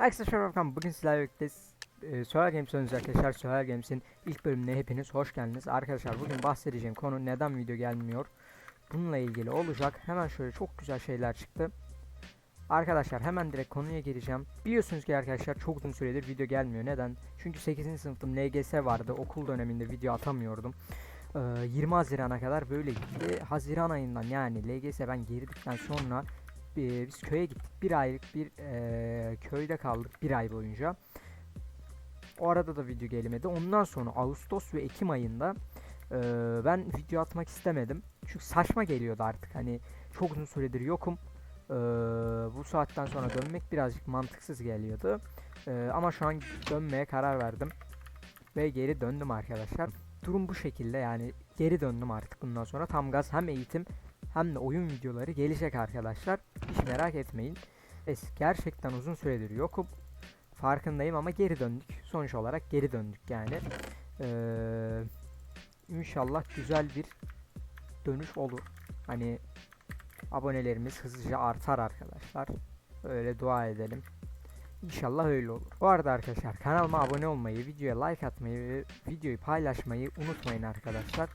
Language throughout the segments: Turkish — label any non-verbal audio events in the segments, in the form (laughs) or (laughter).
Herkese merhaba bugün sizlerle birlikte e, Solar Games oynuyoruz arkadaşlar. Solar Games'in ilk bölümüne hepiniz hoş geldiniz. Arkadaşlar bugün bahsedeceğim konu neden video gelmiyor? Bununla ilgili olacak. Hemen şöyle çok güzel şeyler çıktı. Arkadaşlar hemen direkt konuya gireceğim. Biliyorsunuz ki arkadaşlar çok uzun süredir video gelmiyor. Neden? Çünkü 8. sınıftım. LGS vardı. Okul döneminde video atamıyordum. Ee, 20 Haziran'a kadar böyle gitti Haziran ayından yani LGS ben girdikten sonra biz köye gittik. Bir aylık bir e, köyde kaldık bir ay boyunca. O arada da video gelmedi. Ondan sonra Ağustos ve Ekim ayında e, ben video atmak istemedim. Çünkü saçma geliyordu artık. Hani çok uzun süredir yokum. E, bu saatten sonra dönmek birazcık mantıksız geliyordu. E, ama şu an dönmeye karar verdim. Ve geri döndüm arkadaşlar. Durum bu şekilde yani geri döndüm artık bundan sonra. Tam gaz hem eğitim hem de oyun videoları gelecek arkadaşlar. Merak etmeyin. Es gerçekten uzun süredir yokum. Farkındayım ama geri döndük. Sonuç olarak geri döndük yani. Ee, inşallah güzel bir dönüş olur. Hani abonelerimiz hızlıca artar arkadaşlar. Öyle dua edelim. İnşallah öyle olur. Bu arada arkadaşlar kanalıma abone olmayı, videoya like atmayı ve videoyu paylaşmayı unutmayın arkadaşlar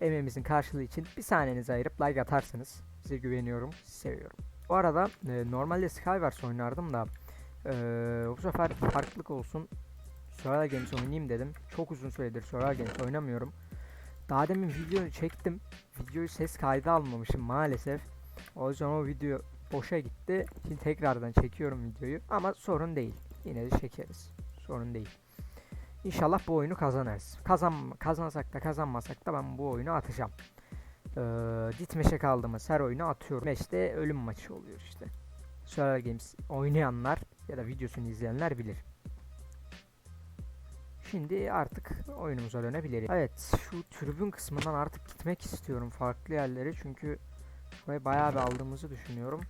emeğimizin karşılığı için bir saniyenizi ayırıp like atarsınız. Size güveniyorum, seviyorum. Bu arada e, normalde Skywars oynardım da e, bu sefer farklılık olsun. Survival Games oynayayım dedim. Çok uzun süredir Survival Games oynamıyorum. Daha demin videoyu çektim. Videoyu ses kaydı almamışım maalesef. O yüzden o video boşa gitti. Şimdi tekrardan çekiyorum videoyu. Ama sorun değil. Yine de çekeriz. Sorun değil. İnşallah bu oyunu kazanırız. Kazan kazansak da kazanmasak da ben bu oyunu atacağım. Ee, Ditmeş'e kaldığımız her oyunu atıyorum. Meş'te ölüm maçı oluyor işte. Survival Games oynayanlar ya da videosunu izleyenler bilir. Şimdi artık oyunumuza dönebiliriz. Evet şu tribün kısmından artık gitmek istiyorum farklı yerlere çünkü burayı bayağı bir aldığımızı düşünüyorum.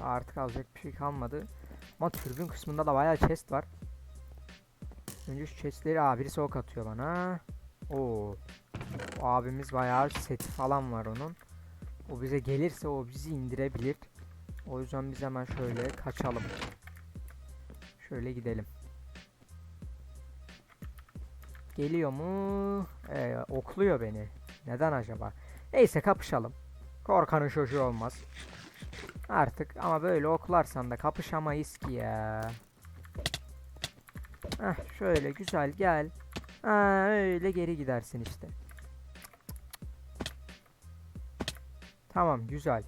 Artık alacak bir şey kalmadı. Ama tribün kısmında da bayağı chest var. Önce şu chestleri aa birisi ok atıyor bana. O abimiz bayağı seti falan var onun. O bize gelirse o bizi indirebilir. O yüzden biz hemen şöyle kaçalım. Şöyle gidelim. Geliyor mu? Ee, okluyor beni. Neden acaba? Neyse kapışalım. Korkanın çocuğu olmaz. Artık ama böyle oklarsan da kapışamayız ki ya. Heh şöyle güzel gel. Aa, öyle geri gidersin işte. Tamam güzel.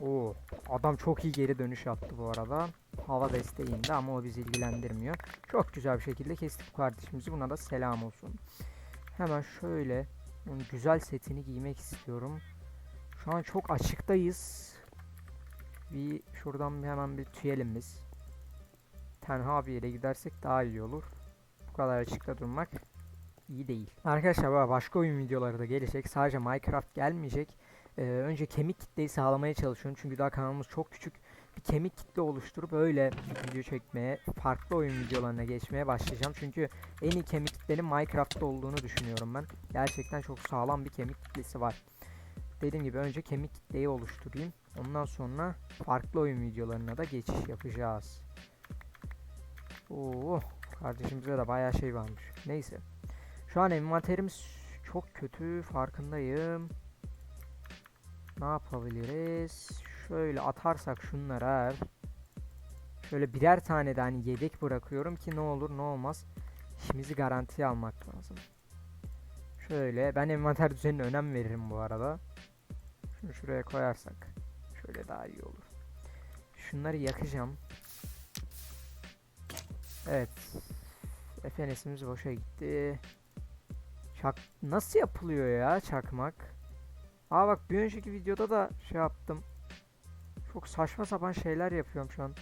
Oo, adam çok iyi geri dönüş yaptı bu arada. Hava desteğinde ama o bizi ilgilendirmiyor. Çok güzel bir şekilde kestik kardeşimizi. Buna da selam olsun. Hemen şöyle güzel setini giymek istiyorum. Şu an çok açıktayız. Bir şuradan bir hemen bir tüyelim biz. Tenha bir yere gidersek daha iyi olur. Bu kadar açıkta durmak iyi değil. Arkadaşlar başka oyun videoları da gelecek. Sadece Minecraft gelmeyecek. Ee, önce kemik kitleyi sağlamaya çalışıyorum. Çünkü daha kanalımız çok küçük. Bir kemik kitle oluşturup öyle video çekmeye, farklı oyun videolarına geçmeye başlayacağım. Çünkü en iyi kemik kitlenin Minecraft'ta olduğunu düşünüyorum ben. Gerçekten çok sağlam bir kemik kitlesi var. Dediğim gibi önce kemik kitleyi oluşturayım. Ondan sonra farklı oyun videolarına da geçiş yapacağız. Oo, kardeşimize de bayağı şey varmış. Neyse. Şu an envanterimiz çok kötü farkındayım. Ne yapabiliriz? Şöyle atarsak şunları her. Şöyle birer tane de hani yedek bırakıyorum ki ne olur ne olmaz. İşimizi garantiye almak lazım. Şöyle ben envanter düzenine önem veririm bu arada. Şunu şuraya koyarsak şöyle daha iyi olur. Şunları yakacağım. Evet. FNS'imiz boşa gitti. Çak nasıl yapılıyor ya çakmak? Aa bak bir önceki videoda da şey yaptım. Çok saçma sapan şeyler yapıyorum şu an.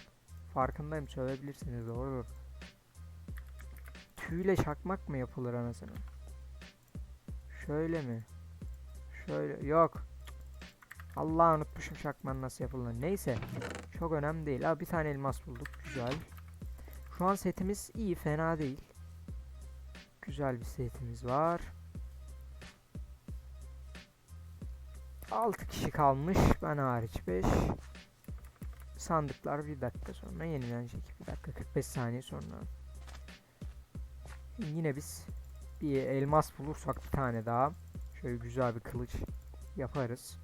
Farkındayım söyleyebilirsiniz doğrudur. Tüyle çakmak mı yapılır anasını? Şöyle mi? Şöyle yok. Allah unutmuşum çakmanın nasıl yapıldığını. Neyse. Çok önemli değil. Abi bir tane elmas bulduk. Güzel. Şu an setimiz iyi. Fena değil. Güzel bir setimiz var. 6 kişi kalmış. Ben hariç 5. sandıklar bir dakika sonra yenilenecek. Bir dakika 45 saniye sonra. Yine biz bir elmas bulursak bir tane daha şöyle güzel bir kılıç yaparız.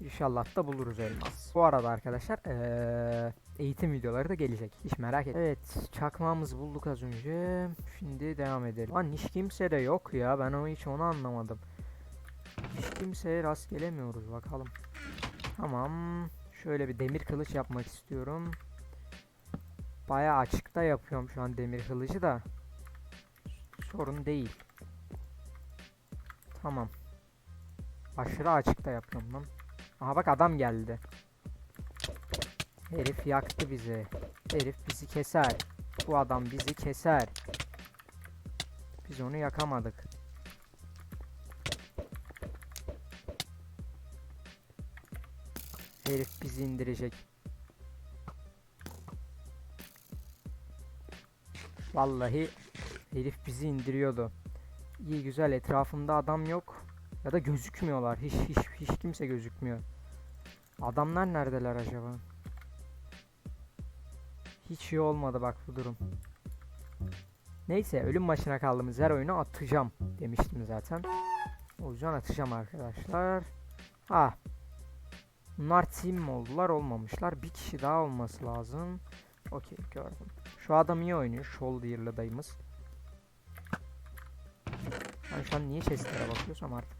İnşallah da buluruz elmas. Bu arada arkadaşlar eee, eğitim videoları da gelecek. Hiç merak etmeyin. Evet çakmağımızı bulduk az önce. Şimdi devam edelim. Lan hiç kimse de yok ya. Ben onu hiç onu anlamadım. Hiç kimseye rast gelemiyoruz bakalım. Tamam. Şöyle bir demir kılıç yapmak istiyorum. Bayağı açıkta yapıyorum şu an demir kılıcı da. Sorun değil. Tamam. Aşırı açıkta yapıyorum lan. Aha bak adam geldi. Herif yaktı bizi. Herif bizi keser. Bu adam bizi keser. Biz onu yakamadık. Herif bizi indirecek. Vallahi herif bizi indiriyordu. İyi güzel etrafımda adam yok. Ya da gözükmüyorlar. Hiç hiç hiç kimse gözükmüyor. Adamlar neredeler acaba? Hiç iyi olmadı bak bu durum. Neyse ölüm maçına kaldığımız her oyunu atacağım demiştim zaten. O yüzden atacağım arkadaşlar. Ah. Bunlar team mi oldular olmamışlar. Bir kişi daha olması lazım. Okey gördüm. Şu adam iyi oynuyor. Shoulder'lı dayımız. Ben şu an niye chestlere bakıyorsam artık.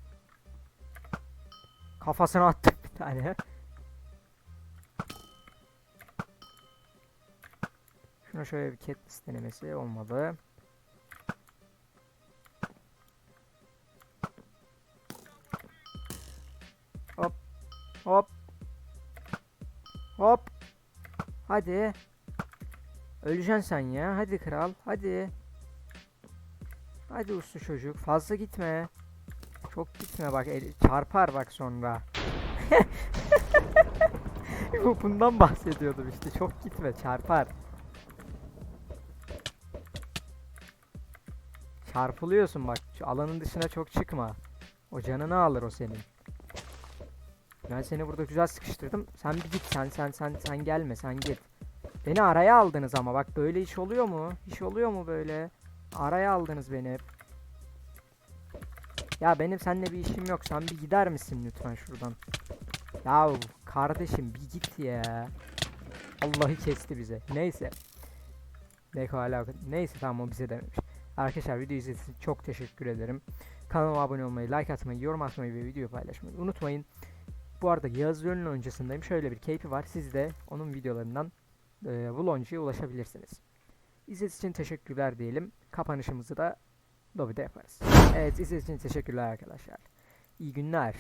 Kafasına attık bir tane. Şuna şöyle bir Katniss denemesi olmadı. Hop. Hop. Hop. Hadi. Öleceksin sen ya. Hadi kral. Hadi. Hadi uslu çocuk. Fazla gitme. Çok gitme bak. el- çarpar bak sonra. (laughs) Bu bundan bahsediyordum işte. Çok gitme. Çarpar. Çarpılıyorsun bak. Şu alanın dışına çok çıkma. O canını alır o senin. Ben seni burada güzel sıkıştırdım. Sen bir git sen sen sen sen gelme sen git. Beni araya aldınız ama bak böyle iş oluyor mu? İş oluyor mu böyle? Araya aldınız beni hep. Ya benim seninle bir işim yok. Sen bir gider misin lütfen şuradan? Ya kardeşim bir git ya. Allah'ı kesti bize. Neyse. Beko hala neyse tamam o bize dememiş. Arkadaşlar video izlediğiniz için çok teşekkür ederim. Kanalıma abone olmayı, like atmayı, yorum atmayı ve video paylaşmayı unutmayın. Bu arada Yağız Gölü'nün öncesindeyim. Şöyle bir keyfi var. Siz de onun videolarından e, Vloncu'ya ulaşabilirsiniz. İzlediğiniz için teşekkürler diyelim. Kapanışımızı da lobide yaparız. Evet izlediğiniz için teşekkürler arkadaşlar. İyi günler.